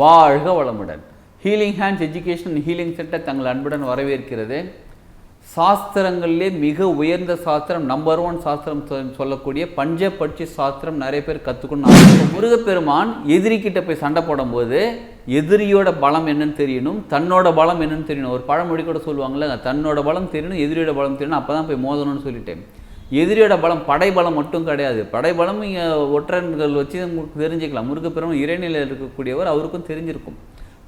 வாழ்க வளமுடன். Healing hands education healing centre தங்கள் அன்புடன் வரவேற்கிறது. சாஸ்திரங்களிலே மிக உயர்ந்த சாஸ்திரம் நம்பர் ஒன் சாஸ்திரம் சொல்லக்கூடிய பஞ்ச பட்சி சாஸ்திரம் நிறைய பேர் கற்றுக்கணும் முருகப்பெருமான் எதிரிக்கிட்ட போய் சண்டை போடும்போது எதிரியோட பலம் என்னன்னு தெரியணும் தன்னோட பலம் என்னன்னு தெரியணும். ஒரு பழமொழி கூட சொல்லுவாங்கல்ல தன்னோட பலம் தெரியணும் எதிரியோட பலம் தெரியணும். அப்போ தான் போய் மோதணும்னு சொல்லிட்டேன். எதிரியோட பலம் படைபலம் மட்டும் கிடையாது. படைபலம் இங்கே ஒற்றன்கள் வச்சு உங்களுக்கு தெரிஞ்சுக்கலாம். முருகப்பெருமான் இறைநிலையில் இருக்கக்கூடியவர் அவருக்கும் தெரிஞ்சிருக்கும்.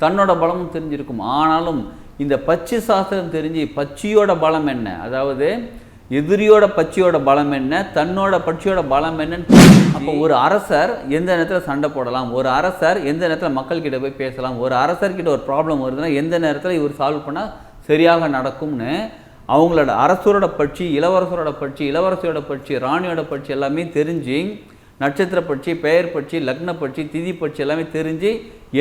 தன்னோட பலமும் தெரிஞ்சிருக்கும். ஆனாலும் இந்த பச்சி சாஸ்திரம் தெரிஞ்சு பச்சியோட பலம் என்ன? அதாவது எதிரியோட பச்சியோட பலம் என்ன? தன்னோட பட்சியோட பலம் என்னன்னு அப்போ ஒரு அரசர் எந்த நேரத்தில் சண்டை போடலாம்? ஒரு அரசர் எந்த நேரத்தில் மக்கள்கிட்ட போய் பேசலாம்? ஒரு அரசர்கிட்ட ஒரு ப்ராப்ளம் வருதுன்னா எந்த நேரத்தில் இவர் சால்வ் பண்ணால் சரியாக நடக்கும்னு அவங்களோட அரசரோட பட்சி இளவரசரோட பட்சி இளவரசியோட பட்சி ராணியோட பட்சி எல்லாமே தெரிஞ்சு நட்சத்திர பட்சி பெயர் பட்சி லக்ன பட்சி திதி பட்சி எல்லாமே தெரிஞ்சு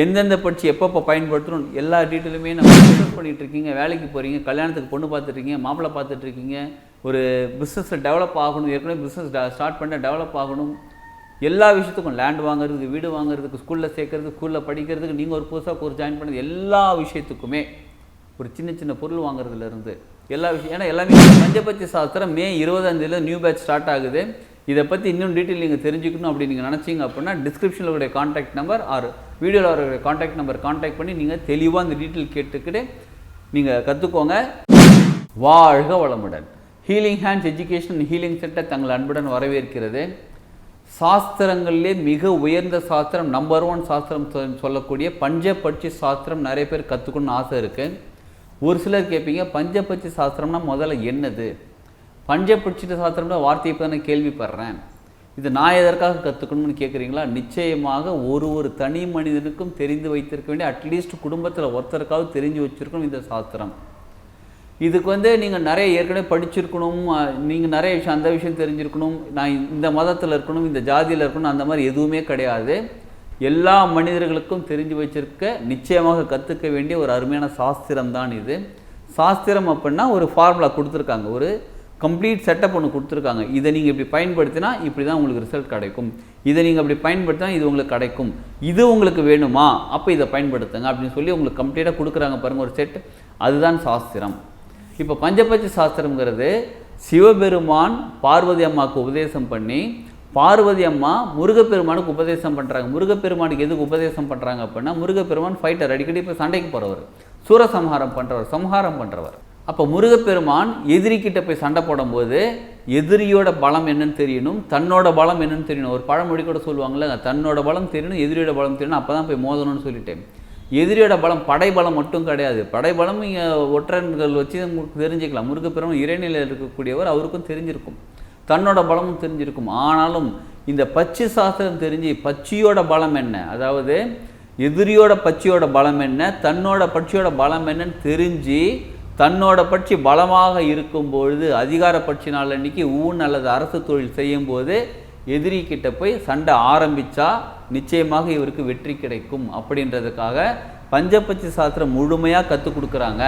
எந்தெந்த பட்சி எப்பப்போ பயன்படுத்தணும் எல்லா டீட்டெயிலுமே நம்ம பிஸ்னஸ் இருக்கீங்க. வேலைக்கு போகிறீங்க கல்யாணத்துக்கு பொண்ணு பார்த்துட்ருக்கீங்க மாப்பிள்ளை பார்த்துட்ருக்கீங்க ஒரு பிஸ்னஸில் டெவலப் ஆகணும் ஏற்கனவே பிஸ்னஸ் ஸ்டார்ட் பண்ண டெவலப் ஆகணும். எல்லா விஷயத்துக்கும் லேண்ட் வாங்குறதுக்கு வீடு வாங்குறதுக்கு ஸ்கூலில் சேர்க்கறது ஸ்கூலில் படிக்கிறதுக்கு நீங்கள் ஒரு புதுசாக ஒரு ஜாயின் பண்ணுறது எல்லா விஷயத்துக்குமே ஒரு சின்ன சின்ன பொருள் வாங்குறதுலேருந்து எல்லா விஷயம் ஏன்னா எல்லாமே பஞ்சபட்சி சாஸ்திரம் மே இருபதாந்தேதியில் நியூ பேட்ச் ஸ்டார்ட் ஆகுது. இதை பற்றி இன்னும் டீட்டெயில் நீங்கள் தெரிஞ்சுக்கணும் அப்படின்னு நீங்கள் நினச்சிங்க அப்படின்னா டிஸ்கிரிப்ஷனில் உடைய காண்டாக்ட் நம்பர் ஆர் வீடியோவில் அவருடைய காண்டாக்ட் நம்பர் காண்டாக்ட் பண்ணி நீங்கள் தெளிவாக அந்த டீட்டெயில் கேட்டுக்கிட்டு நீங்கள் கற்றுக்கோங்க வாழ்க வளமுடன். Healing hands education healing centre தங்கள் அன்புடன் வரவேற்கிறது. சாஸ்திரங்களிலே மிக உயர்ந்த சாஸ்திரம் நம்பர் ஒன் சாஸ்திரம் சொல்லக்கூடிய பஞ்சபட்சி சாஸ்திரம் நிறைய பேர் கற்றுக்கணும்னு ஆசை இருக்குது ஒரு சிலர் கேட்பீங்க பஞ்சபட்சி சாஸ்திரம்னா முதல்ல என்னது? பஞ்சபட்சி சாஸ்திரம்னா வார்த்தையை இப்போ தானே கேள்விப்படுறேன். இது நான் எதற்காக கற்றுக்கணும்னு கேட்குறீங்களா நிச்சயமாக ஒரு ஒரு தனி மனிதனுக்கும் தெரிந்து வைத்திருக்க வேண்டிய அட்லீஸ்ட் குடும்பத்தில் ஒருத்தருக்காவது தெரிஞ்சு வச்சிருக்கணும் இந்த சாஸ்திரம். இதுக்கு வந்து நீங்கள் நிறைய ஏற்கனவே படிச்சிருக்கணும் நீங்கள் நிறைய விஷயம் அந்த விஷயம் தெரிஞ்சிருக்கணும் நான் இந்த மதத்தில் இருக்கணும் இந்த ஜாதியில் இருக்கணும் அந்த மாதிரி எதுவுமே கிடையாது. எல்லா மனிதர்களுக்கும் தெரிஞ்சு வச்சிருக்க நிச்சயமாக கற்றுக்க வேண்டிய ஒரு அருமையான சாஸ்திரம் தான் இது. சாஸ்திரம் அப்படின்னா ஒரு ஃபார்முலா கொடுத்துருக்காங்க. ஒரு கம்ப்ளீட் செட்டப் ஒன்று கொடுத்துருக்காங்க. இதை நீங்கள் இப்படி பயன்படுத்தினா இப்படி தான் உங்களுக்கு ரிசல்ட் கிடைக்கும். இதை நீங்கள் அப்படி பயன்படுத்தினா இது உங்களுக்கு கிடைக்கும். இது உங்களுக்கு வேணுமா? அப்போ இதை பயன்படுத்துங்க அப்படின்னு சொல்லி உங்களுக்கு கம்ப்ளீட்டாக கொடுக்குறாங்க பாருங்கள் ஒரு செட் அதுதான் சாஸ்திரம். இப்போ பஞ்சபட்ச சாஸ்திரம்ங்கிறது சிவபெருமான் பார்வதி அம்மாவுக்கு உபதேசம் பண்ணி பார்வதி அம்மா முருகப்பெருமானுக்கு உபதேசம் பண்ணுறாங்க முருகப்பெருமானுக்கு எதுக்கு உபதேசம் பண்ணுறாங்க அப்படின்னா முருகப்பெருமான் ஃபைட்டர் அடிக்கடி இப்போ சண்டைக்கு போகிறவர் சூரசம்ஹாரம் பண்ணுறவர் சம்ஹாரம் பண்ணுறவர் அப்போ முருகப்பெருமான் எதிரிக்கிட்ட போய் சண்டை போடும்போது எதிரியோட பலம் என்னன்னு தெரியணும் தன்னோட பலம் என்னன்னு தெரியணும். ஒரு பழமொழி கூட சொல்லுவாங்கல்ல தன்னோட பலம் தெரியணும் எதிரியோட பலம் தெரியணும் அப்போ தான் போய் மோதணும்னு சொல்லிட்டேன். எதிரியோட பலம் படைபலம் மட்டும் கிடையாது. படைபலம் இங்கே ஒற்றன்கள் வச்சு தெரிஞ்சுக்கலாம். முருகப்பெருமான் இறைநிலையில் இருக்கக்கூடியவர் அவருக்கும் தெரிஞ்சிருக்கும். தன்னோட பலமும் தெரிஞ்சிருக்கும். ஆனாலும் இந்த பச்சி சாஸ்திரம் தெரிஞ்சு பச்சியோட பலம் என்ன? அதாவது எதிரியோட பச்சியோட பலம் என்ன? தன்னோட பட்சியோட பலம் என்னன்னு தெரிஞ்சு தன்னோட பட்சி பலமாக இருக்கும் பொழுது அதிகார பட்சி நாள் அன்னைக்கு ஊன் அல்லது அரசு தொழில் செய்யும்போது எதிரி கிட்ட போய் சண்டை ஆரம்பித்தா நிச்சயமாக இவருக்கு வெற்றி கிடைக்கும். அப்படின்றதுக்காக பஞ்சபட்சி சாஸ்திரம் முழுமையாக கற்றுக் கொடுக்குறாங்க.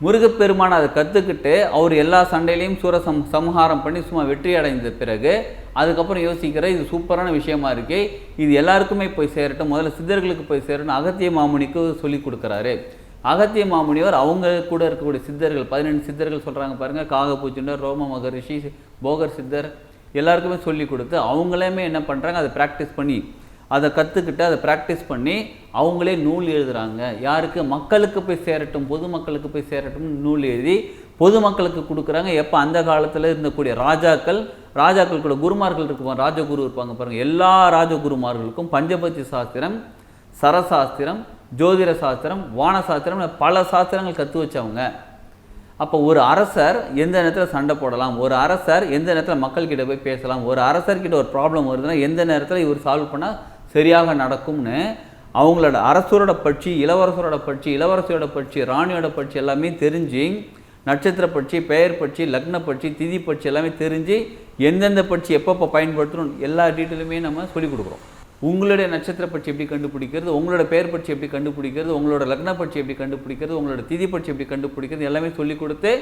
முருகப்பெருமான் அதை கற்றுக்கிட்டு அவர் எல்லா சண்டையிலையும் சூரசம் சம்ஹாரம் பண்ணி சும்மா வெற்றி அடைந்த பிறகு அதுக்கப்புறம் யோசிக்கிற இது சூப்பரான விஷயமா இருக்கே இது எல்லாருக்குமே போய் சேரட்டும் முதல்ல சித்தர்களுக்கு போய் சேரட்டும் அகத்திய மாமுனிக்கு சொல்லி கொடுக்குறாரு. அகத்திய மாமுனிவர் அவங்க கூட இருக்கக்கூடிய சித்தர்கள் பதினெண்டு சித்தர்கள் சொல்கிறாங்க பாருங்க காகபூச்சுண்டர் ரோம மகரிஷி போகர் சித்தர் எல்லாருக்குமே சொல்லி கொடுத்து அவங்களேமே என்ன பண்ணுறாங்க அதை ப்ராக்டிஸ் பண்ணி அதை கற்றுக்கிட்டு அதை ப்ராக்டிஸ் பண்ணி அவங்களே நூல் எழுதுகிறாங்க யாருக்கு? மக்களுக்கு போய் சேரட்டும் பொதுமக்களுக்கு போய் சேரட்டும் நூல் எழுதி பொதுமக்களுக்கு கொடுக்குறாங்க. எப்போ? அந்த காலத்தில் இருந்தக்கூடிய ராஜாக்கள் ராஜாக்கள் கூட குருமார்கள் இருக்குவாங்க ராஜகுரு இருப்பாங்க பாருங்கள் எல்லா ராஜகுருமார்களுக்கும் பஞ்சபட்சி சாஸ்திரம் சரசாஸ்திரம் ஜோதிட சாஸ்திரம் வான சாஸ்திரம் பல சாஸ்திரங்கள் கற்று வச்சவங்க. அப்போ ஒரு அரசர் எந்த நேரத்தில் சண்டை போடலாம்? ஒரு அரசர் எந்த நேரத்தில் மக்கள்கிட்ட போய் பேசலாம்? ஒரு அரசர்கிட்ட ஒரு ப்ராப்ளம் வருதுன்னா எந்த நேரத்தில் இவர் சால்வ் பண்ணால் சரியாக நடக்கும்னு அவங்களோட அரசரோட பட்சி இளவரசரோட பட்சி இளவரசியோட பட்சி ராணியோட பட்சி எல்லாமே தெரிஞ்சு நட்சத்திர பட்சி பெயர் பட்சி லக்ன பட்சி திதி பட்சி எல்லாமே தெரிஞ்சு எந்தெந்த பட்சி எப்பப்போ பயன்படுத்தணும் எல்லா டீட்டெயிலுமே நம்ம சொல்லிக் கொடுக்குறோம். உங்களுடைய நட்சத்திர பட்சி எப்படி கண்டுபிடிக்கிறது உங்களோட பெயர் பட்சி எப்படி கண்டுபிடிக்கிறது உங்களோட லக்ன பட்சி எப்படி கண்டுபிடிக்கிறது உங்களோட திதி பட்சி எப்படி கண்டுபிடிக்கிறது எல்லாமே சொல்லி கொடுத்து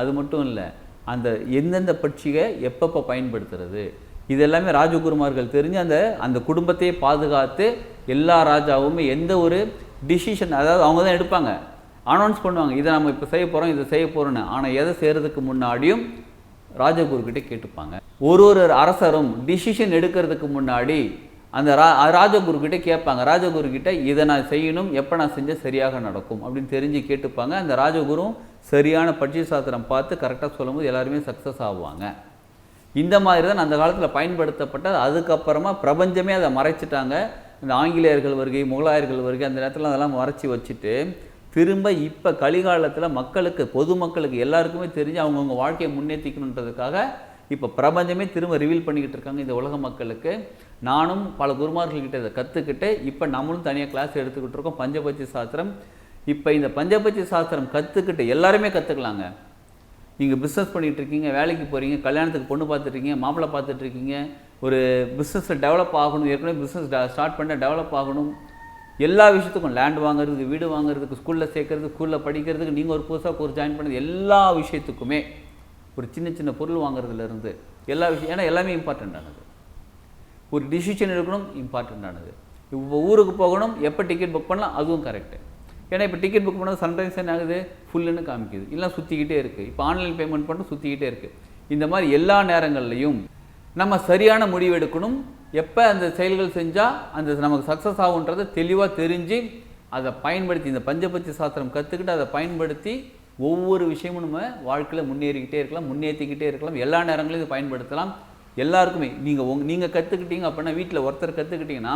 அது மட்டும் இல்லை அந்த எந்தெந்த பட்சியை எப்பப்போ பயன்படுத்துறது இது எல்லாமே ராஜகுருமார்கள் தெரிஞ்சு அந்த அந்த குடும்பத்தையே பாதுகாத்து எல்லா ராஜாவுமே எந்த ஒரு டிசிஷன் அதாவது அவங்க தான் எடுப்பாங்க. அனௌன்ஸ் பண்ணுவாங்க இதை நம்ம இப்போ செய்ய போகிறோம் இதை செய்ய போகிறோன்னு ஆனால் எதை செய்கிறதுக்கு முன்னாடியும் ராஜகுருக்கிட்ட கேட்டுப்பாங்க. ஒரு ஒரு அரசரும் டிசிஷன் எடுக்கிறதுக்கு முன்னாடி அந்த ரா ராஜகுருக்கிட்டே கேட்பாங்க. ராஜகுருக்கிட்ட இதை நான் செய்யணும் எப்போ நான் செஞ்சால் சரியாக நடக்கும். அப்படின்னு தெரிஞ்சு கேட்டுப்பாங்க. அந்த ராஜகுரும் சரியான பட்சி சாஸ்திரம் பார்த்து கரெக்டாக சொல்லும்போது எல்லாருமே சக்ஸஸ் ஆகுவாங்க. இந்த மாதிரி தான் அந்த காலத்தில் பயன்படுத்தப்பட்டது. அதுக்கப்புறமா பிரபஞ்சமே அதை மறைச்சிட்டாங்க. இந்த ஆங்கிலேயர்கள் வருகை முகலாயர்கள் வருகை அந்த நேரத்தில் அதெல்லாம் மறைச்சி வச்சுட்டு திரும்ப இப்போ கலிகாலத்தில் மக்களுக்கு பொதுமக்களுக்கு எல்லாருக்குமே தெரிஞ்சு அவங்கவுங்க வாழ்க்கையை முன்னேற்றிக்கணுன்றதுக்காக இப்போ பிரபஞ்சமே திரும்ப ரிவீல் பண்ணிக்கிட்டு இருக்காங்க இந்த உலக மக்களுக்கு. நானும் பல குருமார்கள்கிட்ட இதை கற்றுக்கிட்டு இப்போ நம்மளும் தனியாக கிளாஸ் எடுத்துக்கிட்டு இருக்கோம். பஞ்சபட்சி சாஸ்திரம். இப்போ இந்த பஞ்சபட்சி சாஸ்திரம் கற்றுக்கிட்டு எல்லாருமே கற்றுக்கலாங்க நீங்கள் பிஸ்னஸ் பண்ணிகிட்டு இருக்கீங்க வேலைக்கு போகிறீங்க கல்யாணத்துக்கு பொண்ணு பார்த்துட்ருக்கீங்க மாப்பிள்ளை பார்த்துட்டு இருக்கீங்க ஒரு பிஸ்னஸில் டெவலப் ஆகணும் ஏற்கனவே பிஸ்னஸ் ஸ்டார்ட் பண்ண டெவலப் ஆகணும். எல்லா விஷயத்துக்கும் லேண்ட் வாங்குறதுக்கு வீடு வாங்குறதுக்கு ஸ்கூலில் சேர்க்குறது ஸ்கூலில் படிக்கிறதுக்கு நீங்கள் ஒரு புதுசாக ஒரு ஜாயின் பண்ணது எல்லா விஷயத்துக்குமே ஒரு சின்ன சின்ன பொருள் வாங்குறதுலேருந்து எல்லா விஷயம் ஏன்னா எல்லாமே இம்பார்ட்டண்ட்டானது ஒரு டிசிஷன் எடுக்கணும் இம்பார்ட்டண்ட்டானது இப்போ ஊருக்கு போகணும் எப்போ டிக்கெட் புக் பண்ணலாம் அதுவும் கரெக்டு ஏன்னா இப்போ டிக்கெட் புக் பண்ணால் சம்டைம்ஸ் என்ன ஆகுது? ஃபுல்லுன்னு காமிக்குது. இல்லை சுற்றிக்கிட்டே இருக்குது இப்போ ஆன்லைன் பேமெண்ட் பண்ணிட்டு சுற்றிக்கிட்டே இருக்குது இந்த மாதிரி எல்லா நேரங்கள்லையும் நம்ம சரியான முடிவு எடுக்கணும். எப்போ அந்த செயல்கள் செஞ்சால் அந்த நமக்கு சக்ஸஸ் ஆகுன்றதை தெளிவாக தெரிஞ்சு அதை பயன்படுத்தி இந்த பஞ்சபத்தி சாஸ்திரம் கற்றுக்கிட்டு அதை பயன்படுத்தி ஒவ்வொரு விஷயமும் நம்ம வாழ்க்கையில் முன்னேறிக்கிட்டே இருக்கலாம் முன்னேற்றிக்கிட்டே இருக்கலாம். எல்லா நேரங்களையும் இதை பயன்படுத்தலாம். எல்லாருக்குமே நீங்கள் உங் நீங்கள் கற்றுக்கிட்டீங்க அப்படின்னா வீட்டில் ஒருத்தர் கற்றுக்கிட்டிங்கன்னா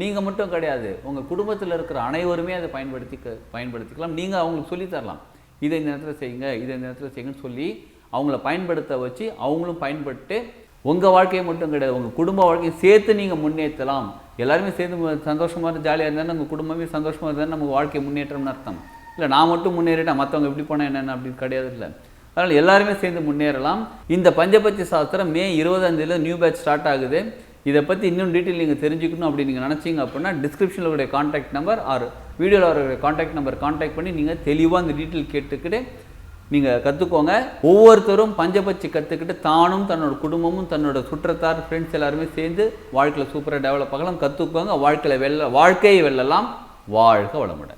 நீங்கள் மட்டும் கிடையாது. உங்கள் குடும்பத்தில் இருக்கிற அனைவருமே அதை பயன்படுத்தி பயன்படுத்திக்கலாம். நீங்கள் அவங்களுக்கு சொல்லித்தரலாம் இதை இந்த நேரத்தில் செய்யுங்க இதை இந்த நேரத்தில் செய்யுங்கன்னு சொல்லி அவங்கள பயன்படுத்த வச்சு அவங்களும் பயன்பட்டு உங்கள் வாழ்க்கையை மட்டும் கிடையாது உங்கள் குடும்ப வாழ்க்கையை சேர்த்து நீங்கள் முன்னேற்றலாம். எல்லாருமே சேர்ந்து சந்தோஷமாக இருந்து ஜாலியாக இருந்தால் உங்கள் குடும்பமே சந்தோஷமாக இருந்தால் நம்ம வாழ்க்கை முன்னேற்றம்னு அர்த்தம். இல்லை நான் மட்டும் முன்னேறிட்டேன் மற்றவங்க எப்படி போனால் என்னென்ன அப்படின்னு கிடையாது இல்லை. அதனால் எல்லாருமே சேர்ந்து முன்னேறலாம். இந்த பஞ்சபட்சி சாஸ்திரம் மே இருபதாந்தேதியில் நியூ பேட்ச் ஸ்டார்ட் ஆகுது. இதை பற்றி இன்னும் டீட்டெயில் நீங்கள் தெரிஞ்சுக்கணும் அப்படின்னு நீங்கள் நினச்சிங்க அப்படின்னா டிஸ்கிரிப்ஷனில் உடைய காண்டாக்ட் நம்பர் ஆர் வீடியோவில் அவருடைய காண்டாக்ட் நம்பர் காண்டாக்ட் பண்ணி நீங்கள் தெளிவாக அந்த டீட்டெயில் கேட்டுக்கிட்டு நீங்கள் கற்றுக்கோங்க ஒவ்வொருத்தரும் பஞ்சபட்சி கற்றுக்கிட்டு தானும் தன்னோட குடும்பமும் தன்னோட சுற்றத்தார் ஃப்ரெண்ட்ஸ் எல்லாருமே சேர்ந்து வாழ்க்கையில் சூப்பராக டெவலப் ஆகலாம். கற்றுக்கோங்க வாழ்க்கையில் வெல்ல வாழ்க்கையை வெல்லலாம். வாழ்க வளமுடன்.